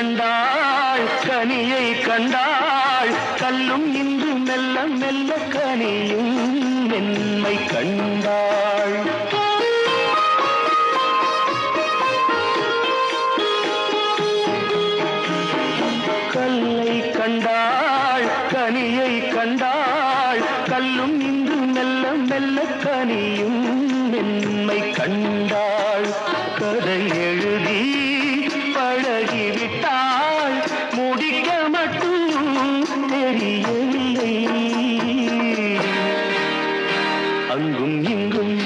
கண்டாள் கனியை கண்டாள் கல்லும் இன்று மெல்ல மெல்ல கனியும் மென்மை கண்டாள். கல்லை கண்டாள் கனியை கண்டாள் கல்லும் இன்று மெல்ல மெல்ல கனியும் மென்மை கண்டாள். கதை எழுதி விட்டால் முடிக்க மட்டும் தெரியவில்லை. அங்கும் இங்கும்